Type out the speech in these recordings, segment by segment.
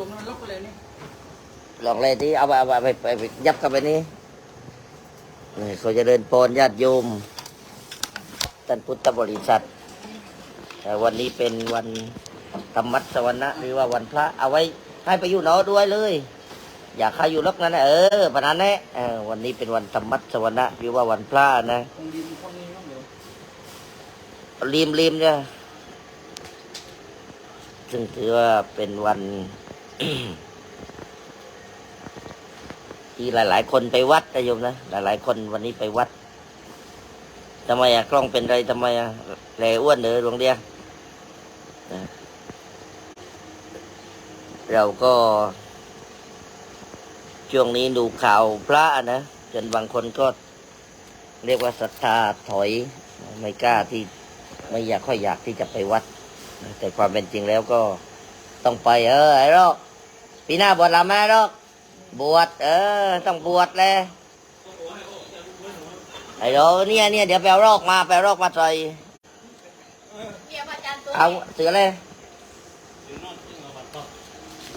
ลมมันล็อกไปเลยนี่ลองเลยที่เอาไปเอาไปไปไปยับเข้าไปนี่นี่เขาจะเดินปอนญาติโยมท่านพุทธบริษัทแต่วันนี้เป็นวันธรรมัสวรรณะหรือว่าวันพระ เอาไว้ให้ไปอยู่นอด้วยเลย อยากให้อยู่ล็อกนั้นนะเออปะนั้นแน่วันนี้เป็นวันธรรมัสวรรณะหรือว่าวันพระนะริมริมเนี่ยซึ่งถือว่าเป็นวัน ที่หลาย ๆ คนไปวัดนะโยมนะหลาย ๆ คนวันนี้ไปวัดทำไมอะกล้องเป็นไรทำไมอะแหลอ้วนเด้อหลวงเดียเราก็ช่วงนี้ดูข่าวพระนะจนบางคนก็เรียกว่าศรัทธาถอย ไม่กล้าที่ไม่อยากค่อยอยากที่จะไปวัด แต่ความเป็นจริงแล้วก็ต้องไปเออไอ้รอก ปีหน้าบวชละแม่รอก บวชเออ ต้องบวชเลยไอ้โรอกเนี่ยเนี่ยเดี๋ยวไปเอารอกมาไปเอารอกมาใส่เอาจเอาเสือเลย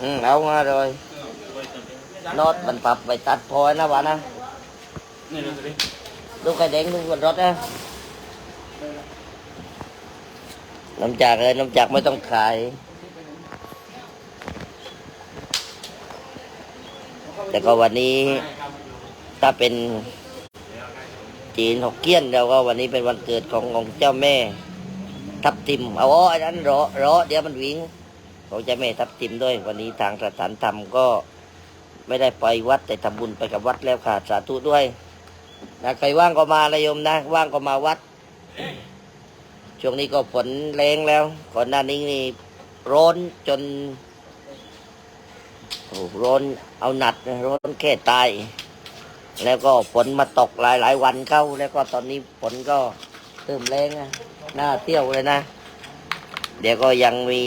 อืมเอามาเลยนอดมันปรับไปตัดพอยนะวะนะดูสิลูกไข่แดงลูกบนรถนะน้ำจากเลยน้ำจากไม่ต้องขาย แต่ก็วันนี้ถ้าเป็นจีนหกเกี้ยนเราก็วันนี้เป็นวันเกิดขององค์เจ้าแม่ ทับทิมเอาอ๋ออันนั้นรอรอเดี๋ยวมันวิ่งของเจ้าแม่ทับทิมด้วย วันนี้ทางสถานธรรมก็ไม่ได้ไปวัดแต่ทำบุญไปกับวัดแล้วค่ะสาธุด้วยนะใครว่างก็มาเลยมนะ ว่างก็มาวัด ช่วงนี้ก็ฝนแรงแล้วก่อนหน้านี้นี่ร้อนจน ร้อนเอาหนัดร้อนแค่ตาย แล้วก็ฝนมาตกหลายหลายวันเข้า แล้วก็ตอนนี้ฝนก็เริ่มแรงนะหน้าเที่ยวเลยนะ เดี๋ยวก็ยังมี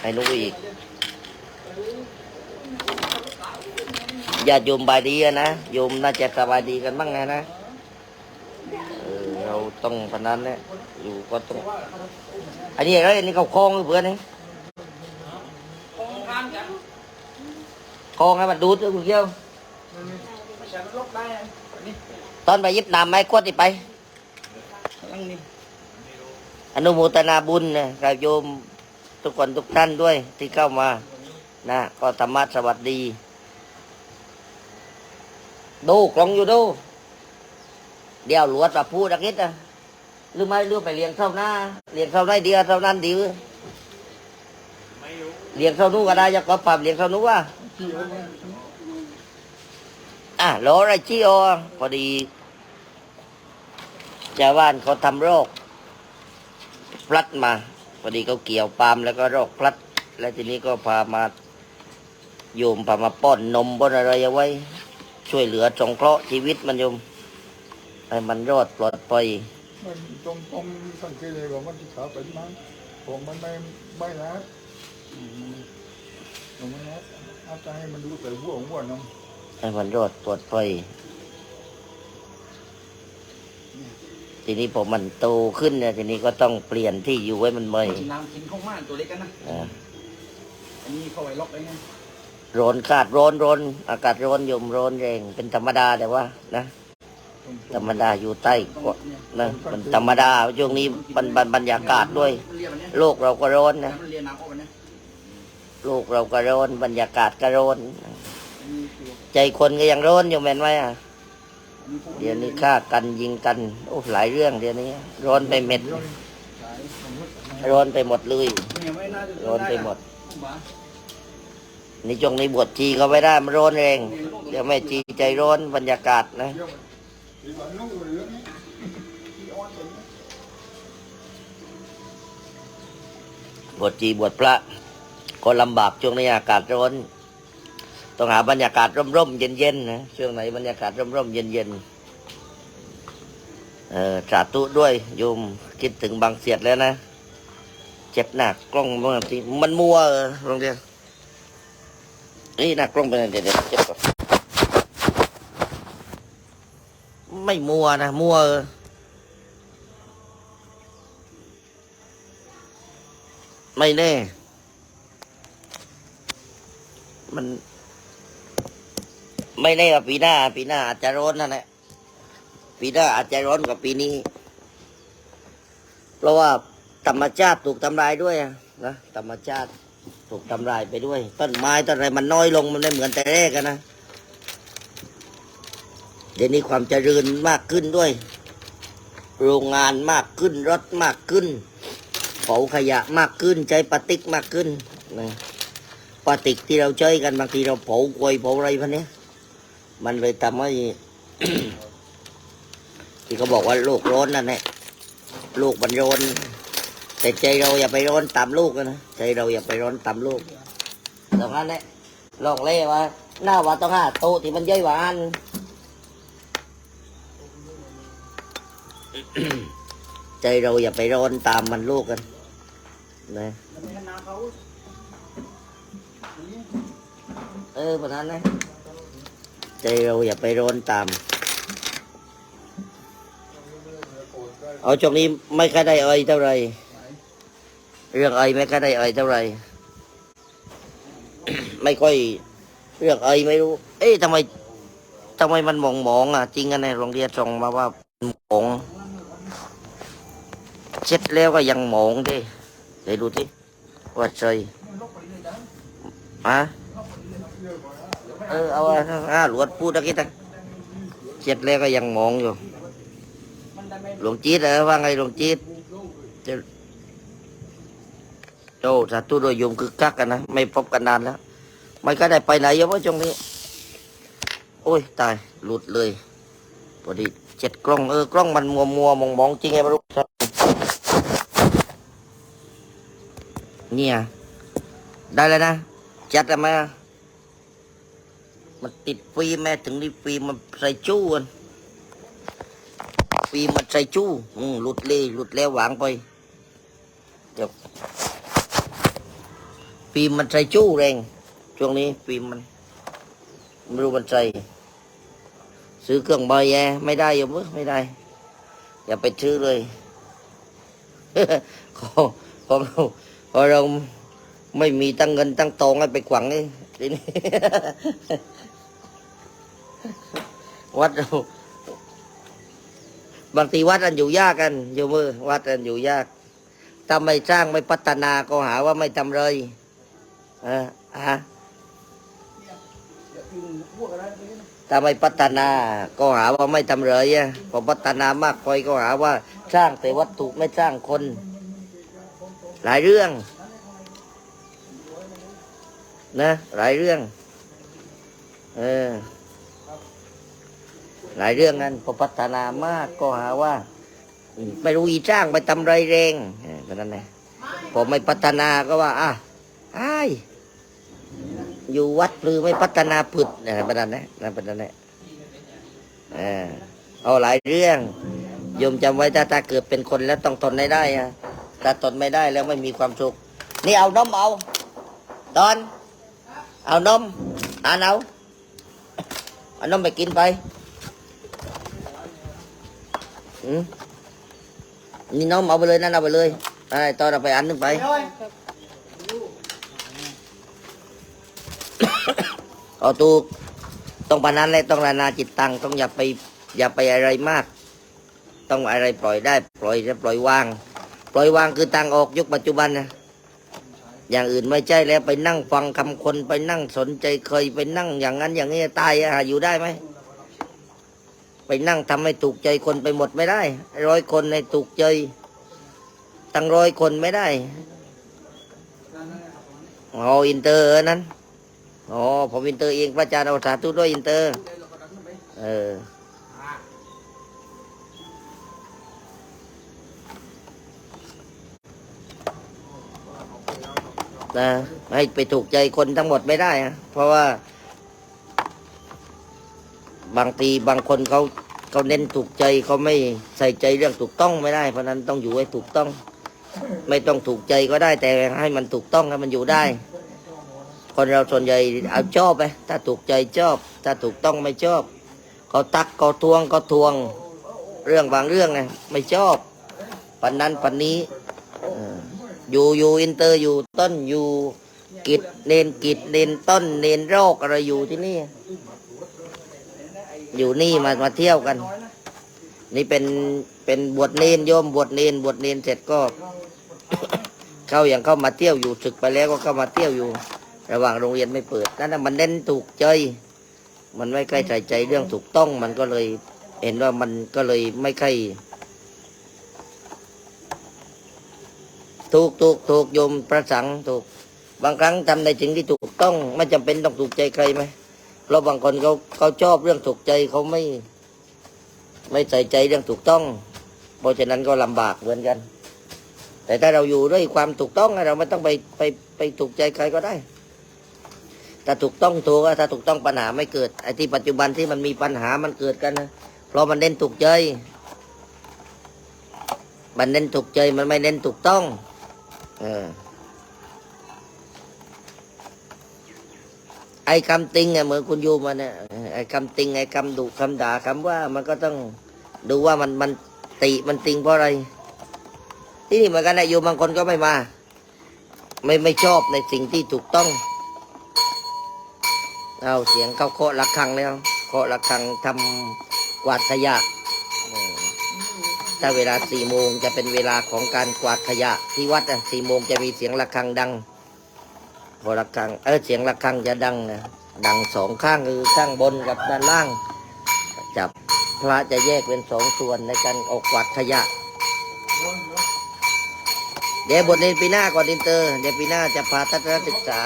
ไอ้นู้นอีกญาติโยมบายดีนะโยมน่าจะสบายดีกันบ้างไงนะเออเราต้องพนันเนี่ยอยู่ก็ต้อง อันนี้อะไรอันนี้เขาคล้องเพื่อนนี่ คงทานกัน คงให้มันดูดคุณเกี้ยวไม่ใช่มันล็อตอนไปยิบน้ำไม้ขวดนี่ไปอนุโมทนาบุญนะกับโยมทุกคนทุกท่านด้วย ที่เข้ามา นะก็ธรรมะสวัสดี ดูกลองอยู่ดู เดี๋ยวหลวดมาพูดอักนิดนะหรือไม่รือไปเลี้ยงเท่าหน้าเลี้ยงเท่าไหนเดียวเท่านั้นดีเว้ยเลี้ยงเท่านู้นก็ได้จะก็ปรับเลี้ยงเท่านู้นว่า อะโหลอะไรจีโอพอดีชาวบ้านเขาทำโรค พลัดมา พอดีเขาเกี่ยวปาล์มแล้วก็โรคพลัด แล้วทีนี้ก็พามาโยมพามาป้อนนมป้อนอะไรเอาไว้ ช่วยเหลือสงเคราะห์ชีวิตมันโยมให้มันรอดปลอดภัยมันตรงตรงสังเกตเลยว่ามันที่ขาเป็นมั้งผมมันไม่ไม่รัดอืมผมไม่รัด เอาใจให้มันดูแต่หัวหัวน้ำให้มันรอดปลอดภัยทีนี้พอมันโตขึ้นเนี่ยทีนี้ก็ต้องเปลี่ยนที่อยู่ไว้มันเมยกินน้ำกินข้าวม่านตัวเล็กกันนะอ่าอันนี้เขาไว้ล็อกได้ไงร้อนขาดร้อนร้อนอากาศร้อนโยมร้อนแรงเป็นธรรมดาแต่ว่า นะตรงธรรมดาอยู่ใต้ต้องก็เนี่ยนะมันธรรมดาช่วงนี้บรรบรรบรรยากาศด้วยมันเรียนแบบเนี้ยโลกเราก็ร้อนนะ ลูกเราก็ร้อนบรรยากาศก็ร้อนใจคนก็ยังร้อนอยู่แม่นไหมอะเดี๋ยวนี้ฆ่ากันยิงกันโอ้หลายเรื่องเดี๋ยวนี้ ร้อนไปเม็ด ร้อนไปหมดเลยร้อนไปหมดบ้านี่จงในบวชจีก็ไม่ได้มันร้อนแรงเดี๋ยวแม่จีใจร้อนบรรยากาศนะเดี๋ยวดีกว่านุ่งเหลืองนี่ที่อ่อนตรงนี้บวชจีบวชพระ ก็ลำบากช่วงนี้อากาศร้อนต้องหาบรรยากาศร่มๆเย็นๆนะช่วงไหนบรรยากาศร่มๆเย็นๆเออสาธุด้วยโยมคิดถึงบางเสียดแล้วนะ เจ็บหนักกล้องบางทีมันมัวเอองเดียวนี่หนักกล้องเป็นเดี๋ยวเดี๋ยวเจ็บก่อนไม่มัวนะมัวเออไม่แน่ มัน ไม่แน่ว่าปีหน้า ปีหน้าอาจจะร้อนนั่นแหละปีหน้าอาจจะร้อนกว่าปีนี้ เพราะว่าธรรมชาติถูกทำลายด้วยนะธรรมชาติถูกทำลายไปด้วย ต้นไม้ต้นอะไรมันน้อยลงมันไม่เหมือนแต่แรกอะนนะเดี๋ยวนี้ความเจริญมากขึ้นด้วย โรงงานมากขึ้นรถมากขึ้นเผาขยะมากขึ้น ใช้ปลาติกมากขึ้นนะ ปลาติกที่เราใช้กันบางทีเราเผากวยเผาอะไรพันนี้มันเลยทำให้ที่เขาบอกว่าโลกร้อนนั่นแหละโลกมันร้อนแต่ใจเราอย่าไปร้อนตามโลกนะใจเราอย่าไปร้อนตามโลกดังนั้นแหละลองเล่ว่าหน้าว่าต้องห้าโตที่มันย่อยหวานใจเราอย่าไปร้อนตามมันโลกกันนะ เออประธานนะใจเราอย่าไปร้อนตาม เอาช่วงนี้ไม่ค่อยได้อ่ยเท่าไร เรื่องอ่ยไม่ค่อยได้อ่ยเท่าไร ไม่ค่อยเรื่องอ่ยไม่รู้ เอ๊ะทำไมทำไมมันมองมองอะ จริงกันในโรงเรียนส่งมาว่าหมองเช็ดแล้วก็ยังหมองดิเดี๋ยวดูที่ว่าใจะเออเอาอะอ่าหลวดพูดตะกี้ตะเช็ดแล้วก็ยังมองอยู่ หลวงจีดเออว่าไงหลวงจีดจะโอ้สาธุโดยยมคือกักกันนะ ไม่พบกันนานแล้ว ไม่ก็ได้ไปไหนเยอะวะช่วงนี้ โอ้ย ตาย หลุดเลยพอดีเจ็ดกล้องเออกล้องมันมัวมัวมองมองจริงไงไม่รู้เนี่ย ได้แล้วนะ จัดแล้วไหมอะมันติดฟิล์มแม่ถึงนี่ฟิล์มมันใส่จู้กันฟิล์มมันใส่จู้หลุดเลยหลุดแล้วหวางไปเดี๋ยวฟิล์มมันใส่จู้แรงช่วงนี้ฟิล์มมันไม่รู้มันใส่ซื้อเครื่องใบแย่ไม่ได้อยู่มั้ยไม่ได้ อย่าไปซื้อเลย ของของเราของเรา ไม่มีตั้งเงินตั้งทองให้ไปขวังนี่ทีนี้ วัดเราบางทีวัดอันอยู่ยากกันโยมมือวัดอันอยู่ยากถ้าไม่สร้างไม่พัฒนาก็หาว่าไม่ทำเลยเออฮะอย่ากินพวกอะถ้าไม่พัฒนาก็หาว่าไม่ทำเลยอะพอพัฒนามากไปก็หาว่า สร้างแต่วัตถุไม่สร้างคน หลายเรื่อง นะ หลายเรื่อง เออ หลายเรื่องนั้นพอพัฒนามากก็หาว่า ไม่รู้อีจ้างไปทำไรแรงเออแบบนั้นแหละพอไม่พัฒนาก็ว่า อะไอ้อยู่วัดหรือไม่พัฒนาผึดเนี่ยแบบนั้นแหละนั่นแบบนั้นแหละเออเอาหลายเรื่องโยมจำไว้ถ้าถ้าเกิดเป็นคนแล้วต้องทนให้ได้อะถ้าทนไม่ได้แล้วไม่มีความสุข นี่เอานมเอาตอน เอานมอ่านเอาเอานมไปกินไปอืมนี่น้องเอาไปเลยนั่นเอาไปเลยไอะไรตอนเอาไปอันนึงไป เอาตูต้องปานั้นเลยต้องนานาจิตตังต้องอย่าไป อย่าไปอะไรมาก ต้องอะไรปล่อยได้ ปล่อยจะปล่อยวาง ปล่อยวางคือตังออกยุคปัจจุบันนะ อย่างอื่นไม่ใช่แล้วไปนั่งฟังคำคนไปนั่งสนใจเคยไปนั่งอย่างนั้นอย่างนี้ตายอะอยู่ได้ไหมไปนั่งทำให้ถูกใจคนไปหมดไม่ได้ร้อยคนในถูกใจตั้งร้อยคนไม่ได้อ๋ออินเตอร์นั้นอ๋อผมอินเตอร์เองพระอาจารย์เอาสาธุด้วยอินเตอร์ เออ นะให้ไปถูกใจคนทั้งหมดไม่ได้อะเพราะว่า บางทีบางคนเขาเขาเน้นถูกใจเขาไม่ใส่ใจเรื่องถูกต้องไม่ได้ เพราะนั้นต้องอยู่ให้ถูกต้อง ไม่ต้องถูกใจก็ได้แต่ให้มันถูกต้องให้มันอยู่ได้ คนเราส่วนใหญ่เอาชอบไปถ้าถูกใจชอบ ถ้าถูกต้องไม่ชอบเขาตักเขาทวงเขาทวงเรื่องบางเรื่องไงไม่ชอบปันนั้นปันนี้ อยู่อยู่อินเตอร์อยู่ต้นอยู่กิจเนนกิจเนนต้นเนนโรคอะไรอยู่ที่นี่ อยู่นี่มามาเที่ยวกัน นี่เป็นเป็นบวชเนนโยมบวชเนนบวชเนนเสร็จก็ เข้าอย่างเข้ามาเที่ยวอยู่ศึกไปแล้วก็เข้ามาเที่ยวอยู่ ระหว่างโรงเรียนไม่เปิดนั่นน่ะมันเน้นถูกใจมันไม่ใกล้ใส่ใจเรื่องถูกต้องมันก็เลย เห็นว่ามันก็เลยไม่ค่อย ถูกถูกถูกโยมประสังถูก บางครั้งทำในสิ่งที่ถูกต้องไม่จำเป็นต้องถูกใจใครไหมเพราะบางคนเขาเขาชอบเรื่องถูกใจเขาไม่ ไม่ใส่ใจเรื่องถูกต้อง เพราะฉะนั้นก็ลำบากเหมือนกัน แต่ถ้าเราอยู่ด้วยความถูกต้องเราไม่ต้องไปไปไปถูกใจใครก็ได้ถ้าถูกต้องถูกถ้าถูกต้องปัญหาไม่เกิดไอ้ที่ปัจจุบันที่มันมีปัญหามันเกิดกันนะเพราะมันเน้นถูกใจมันเน้นถูกใจมันไม่เน้นถูกต้อง ออไอ้คำติงอะเหมือนคุณโยูมาเนี่ยไอ้คำติงไอ้คำดุคำด่าคำว่า มันก็ต้องดูว่ามันมันติมันติงเพราะอะไร ที่นี่เหมือนกันนะโยมบางคนก็ไม่มา ไม่ไม่ชอบในสิ่งที่ถูกต้อง เอาเสียงเขาเคาะระฆังแล้วเคาะระฆังทำกวาดขยะ ถ้าเวลาสี่โมงจะเป็นเวลาของการกวาดขยะ ที่วัดอะสี่โมงจะมีเสียงระฆังดัง พอระฆังเออเสียงระฆังจะดังนะดังสองข้างคือข้างบนกับด้านล่าง จับพระจะแยกเป็นสองส่วนในการออกกวาดขยะ เดี๋ยวบทเรียนปีหน้าก่อนอินเตอร์ เดี๋ยวปีหน้าจะพาทัศนศึกษา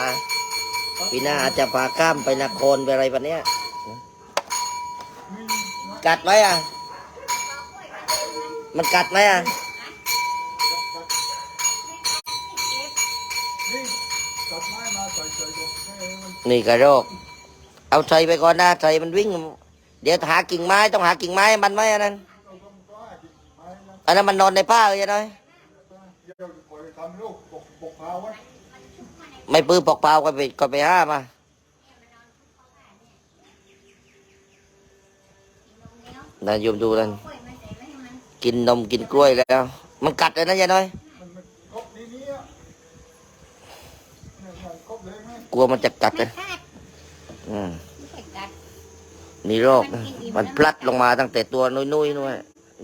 ปีหน้าอาจจะพาข้ามไปนครไปอะไรแบบเนี้ยกัดไหมอะ มันกัดไหมอะนี่กระโรค เอาใส่ไปก่อนนะใส่มันวิ่ง เดี๋ยวหากิ่งไม้ต้องหากิ่งไม้มันไหมอันนั้นอันนั้นมันนอนในผ้าเลยใช่ไหมเดี๋ยวปล่อยไว้ไม่ปื้อปอกเปล่าก็ไปก็ไปห้ามานะโยมดูนั่น กล้วยมาใส่ไว้ให้มันกินนมกินกล้วยแล้ว มันกัดเลยนะยายน้อยมันมันครบนี้นี้อะเนี่ยมันครบเลยไหมกลัวมันจะกัดไม่เลยคาดอืมไม่ใช่กัดนี่โรคนะมันพลัดลงมาตั้งแต่ตัวนุ้ยๆนู่น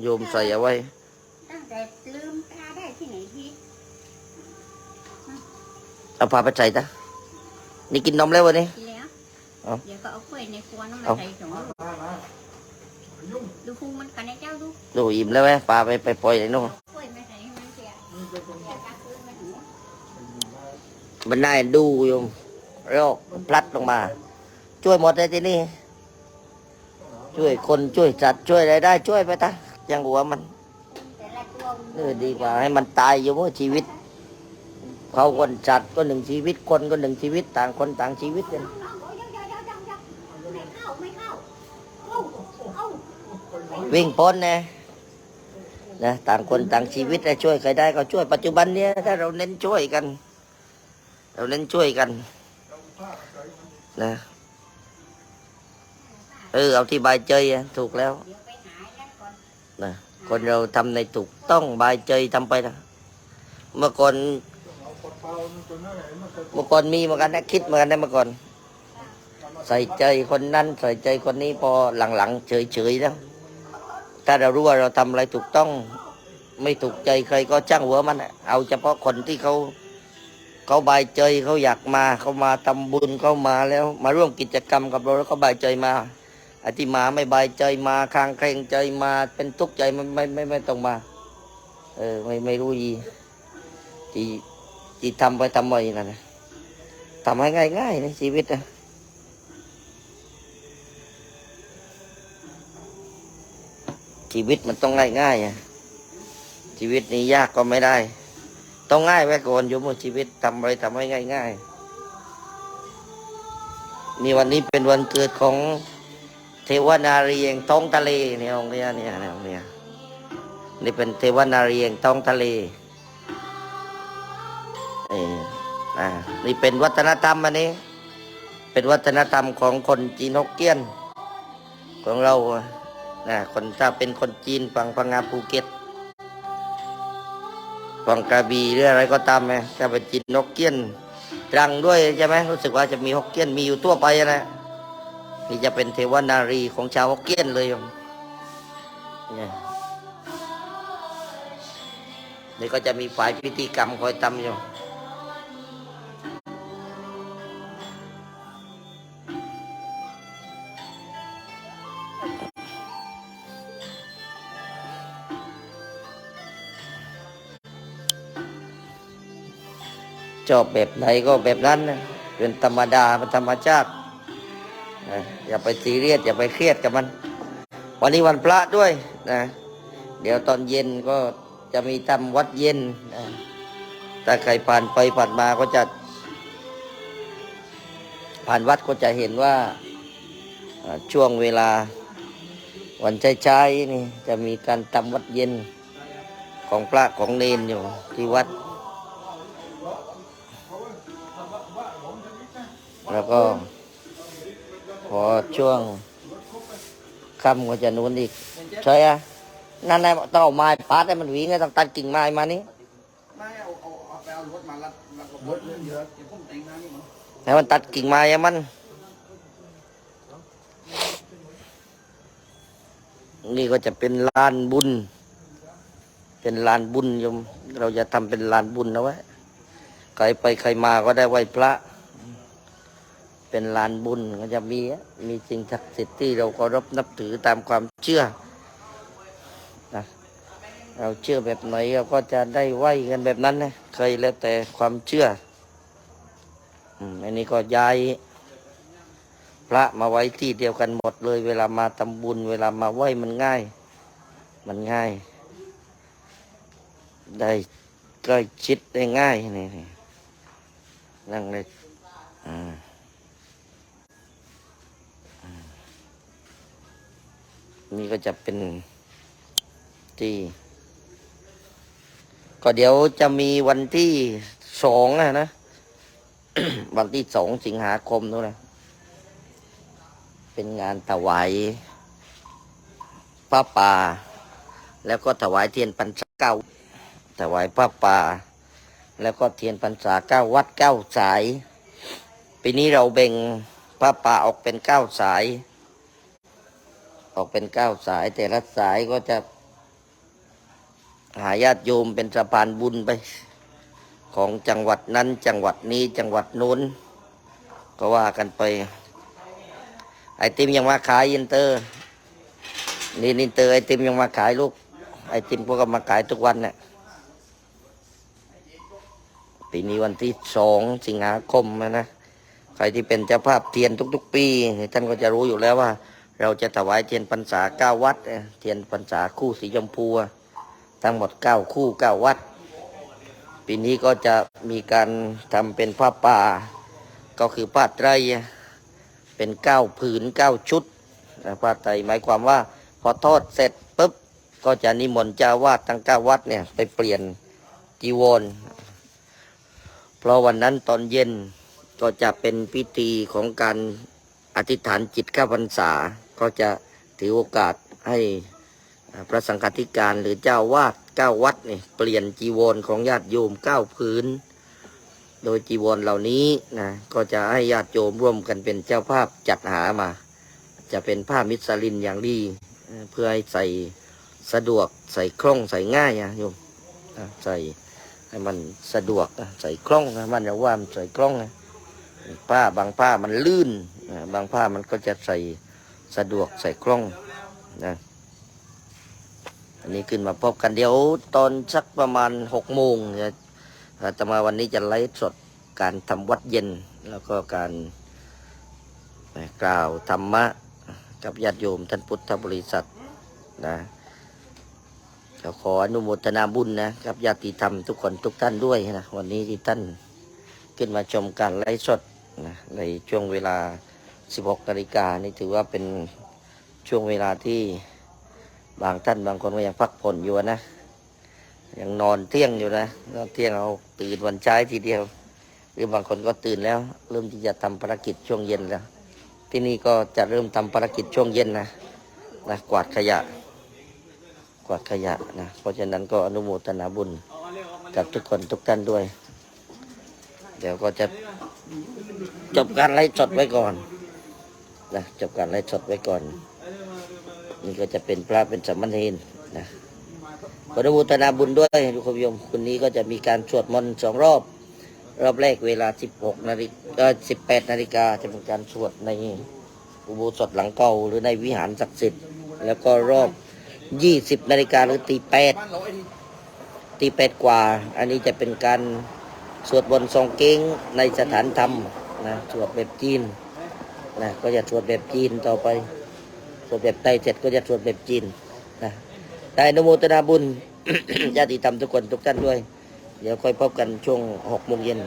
โยมใส่เอาไว้ ตั้งแต่ลืมตาได้ที่ไหนพี่เอาพาไปใส่ซะนี่กินนมแล้ววันนี้ทีแล้วเอาเดี๋ยวก็เอากล้วยในครัวน้ำมาเอาใส่ถุงมามามายุ่ง ดูพุงมันกันนะเจ้าดูดูอิ่มแล้วไหมปลาไปไปปล่อยไหนนู่นเอากล้วยมาใส่ให้มันเสียนี่ก็ตรงเสียกลางคืนมาถึงมันน่าเอ็นดูโยมโรคพลัดลงมา ช่วยหมดเลยที่นี่ ช่วยคนช่วยสัตว์ช่วยอะไรได้ช่วยไปตะยังหัวมันแต่ละตัวเออดีกว่าให้มันตายอยู่เมื่อชีวิต เขาคนสัตว์ก็หนึ่งชีวิตคนก็หนึ่งชีวิตต่างคนต่างชีวิตกัน วิ่งพ้นนะนะต่างคนต่างชีวิตนะช่วยใครได้ก็ช่วยปัจจุบันเนี้ยถ้าเราเน้นช่วยกัน เราเน้นช่วยกันนะเออเอาที่บายใจถูกแล้วนะคนเราทำในถูกต้องบายใจทำไปนะเมื่อก่อนเอาปลดเปล่าตัวนั้นไหนมันก็เมื่อก่อนมีเหมือนกันนะคิดเหมือนกันนะเมื่อก่อน ใส่ใจคนนั้นใส่ใจคนนี้พอหลังๆเฉยๆแล้ว ถ้าเรารู้ว่าเราทำอะไรถูกต้องไม่ถูกใจใครก็จ้างหัวมันเอาเฉพาะคนที่เขาเขาบายใจเขาอยากมาเขามาทำบุญเขามาแล้ว มาร่วมกิจกรรมกับเราแล้วเขาบายใจมาไอ้ที่มาไม่บายใจมาคางแคลงใจมาเป็นทุกข์ใจมันไม่ไม่ไม่ต้องมา เออไม่ไม่รู้ยีที่ที่ทำไปทำไมนั่นนะทำให้ง่ายๆในชีวิตนะ ชีวิตมันต้องง่ายๆอะชีวิตนี้ยากก็ไม่ได้ ต้องง่ายไว้ก่อนโยมชีวิตทำไปทำให้ง่ายๆนี่วันนี้เป็นวันเกิดของเทวนารีแห่งท้องทะเลเนี่ยองค์เนี่ยเนี่ยเนี่ยองค์เนี่ยนี่เป็นเทวนารีแห่งท้องทะเลเอออ่านี่เป็นวัฒนธรรมอันนี้ เป็นวัฒนธรรมของคนจีนฮกเกี้ยนของเรา นะคนถ้าเป็นคนจีนฝั่งพังงาภูเก็ตฝั่งกระบี่หรืออะไรก็ตามไงถ้าเป็นจีนนกเกี้ยนตรังด้วยใช่ไหมรู้สึกว่าจะมีฮกเกี้ยนมีอยู่ทั่วไปนะนี่จะเป็นเทวนารีของชาวฮกเกี้ยนเลยโยมเนี่ยนี่ก็จะมีฝ่ายพิธีกรรมคอยทำอยู่ ชอบแบบไหนก็แบบนั้นนะเป็นธรรมดาเป็นธรรมชาตินะอย่าไปซีเรียสอย่าไปเครียดกับมัน วันนี้วันพระด้วยนะเดี๋ยวตอนเย็นก็จะมีทำวัดเย็นนะถ้าใครผ่านไปผ่านมาก็จะ ผ่านวัดก็จะเห็นว่าอ่าช่วงเวลาวันใช้ๆนี่จะมีการทำวัดเย็นของพระของเนนอยู่ที่วัด แล้วก็พอช่วงค่ำก็จะนู้นอีกใช่อะนั่นแหละต้องเอาไม้ปาดให้มันหวิ่งให้ต้องตัดกิ่งไม้มานี่ไม่เอาเอาเอาไปเอารถมาลัดลัดกับรถเยเดี๋ยวเดี๋ยวผมแต่งงานนี่มั้งให้มันตัดกิ่งไม้ให้มันนี่ก็จะเป็นลานบุญ เป็นลานบุญโยม เราจะทำเป็นลานบุญเอาไว้ใครไปใครมาก็ได้ไหว้พระ เป็นลานบุญก็จะมีมีสิ่งศักดิ์สิทธิ์ที่เราเคารพนับถือตามความเชื่อนะเราเชื่อแบบไหนเราก็จะได้ไหวกันแบบนั้นนะเคยแล้วแต่ความเชื่ออืมอันนี้ก็ย้ายพระมาไว้ที่เดียวกันหมดเลย เวลามาทำบุญ เวลามาไหว้มันง่าย มันง่าย ได้ใกล้ชิดได้ง่ายนี่นั่งเลยอ่าอืม นี่ก็จะเป็นที่ ก็เดี๋ยวจะมีวันที่สองอะนะ วันที่สองสิงหาคมนู้นนะ เป็นงานถวายผ้าป่า แล้วก็ถวายเทียนพรรษาเก้าถวายผ้าป่า แล้วก็เทียนพรรษาเก้าวัดเก้าสายปีนี้เราแบ่งผ้าป่าออกเป็นเก้าสาย ออกเป็นเก้าสาย แต่ละสายก็จะ หาญาติโยมเป็นสะพานบุญไป ของจังหวัดนั้น จังหวัดนี้จังหวัดโน้น ก็ว่ากันไป ไอติมยังมาขายอินเตอร์ นี่อินเตอร์ไอติมยังมาขายลูก ไอติมพวกก็มาขายทุกวันเนี่ยปีนี้วันที่สองสิงหาคมนะนะใครที่เป็นเจ้าภาพเทียนทุก ๆ ปี ท่านก็จะรู้อยู่แล้วว่า เราจะถวายเทียนพรรษาเก้าวัดเทียนพรรษาคู่สีชมพูทั้งหมดเก้าคู่เก้าวัด ปีนี้ก็จะมีการทำเป็นผ้าป่า ก็คือผ้าไตรเป็นเก้าผืนเก้าชุดผ้าไตรหมายความว่าพอทอดเสร็จปุ๊บก็จะนิมนต์เจ้าวาดทั้งเก้าวัดเนี่ยไปเปลี่ยนจีวรเพราะวันนั้นตอนเย็นก็จะเป็นพิธีของการอธิษฐานจิตข้าพรรษา ก็จะถือโอกาสให้พระสังฆาธิการหรือเจ้าวาดเก้าวัดเนี่ยเปลี่ยนจีวรของญาติโยมเก้าผืนโดยจีวรเหล่านี้นะก็จะให้ญาติโยมร่วมกันเป็นเจ้าภาพจัดหามา จะเป็นผ้ามิสลินอย่างดี เพื่อให้ใส่สะดวกใส่คล่องใส่ง่ายอะโยมใส่ให้มันสะดวกใส่คล่องนะมันจะว่ามันใส่คล่องนะผ้าบางผ้ามันลื่น บางผ้ามันก็จะใส่ สะดวกใส่คล่องนะอันนี้ขึ้นมาพบกันเดี๋ยวตอนสักประมาณหกโมงจะอาตมาวันนี้จะไลฟ์สดการทำวัดเย็น แล้วก็การกล่าวธรรมะกับญาติโยมท่านพุทธบริษัทนะก็ขออนุโมทนาบุญนะกับญาติธรรมทุกคนทุกท่านด้วยนะวันนี้ที่ท่านขึ้นมาชมการไลฟ์สดนะในช่วงเวลา 16นาฬิกานี่ถือว่าเป็นช่วงเวลาที่บางท่านบางคนก็ยังพักผ่อนอยู่นะ ยังนอนเที่ยงอยู่นะนอนเที่ยงเอาตื่นวันใช้ายทีเดียว หรือบางคนก็ตื่นแล้ว เริ่มที่จะทำภารกิจช่วงเย็นแล้ว ที่นี่ก็จะเริ่มทำภารกิจช่วงเย็นนะนะกวาดขยะ กวาดขยะนะเพราะฉะนั้นก็อนุโมทนาบุญกับทุกคนทุกท่านด้วย เดี๋ยวก็จะจบการไล่สดไว้ก่อน นะจบการไล่สดไว้ก่อน นี่ก็จะเป็นพระเป็นสามเณรนะขออนุโมทนาบุญด้วยทุกคนโยมคืนนี้ก็จะมีการสวดมนต์สองรอบ รอบแรกเวลา 16นาฬิกา18นาฬิกาจะเป็นการสวดในอุโบสถหลังเก่าหรือในวิหารศักดิ์สิทธิ์ แล้วก็รอบ 20นาฬิกาหรือตีแปดตีแปดกว่า อันนี้จะเป็นการสวดบนต์ทรงเก้งในสถานธรรมนะสวดแบบจีน นะก็จะสวดแบบจีนต่อไป สวดแบบไทยเสร็จก็จะสวดแบบจีนนะได้นโมทนาบุญญาติธรรมทุกคนทุกท่านด้วย เดี๋ยวค่อยพบกันช่วงหกโมงเย็น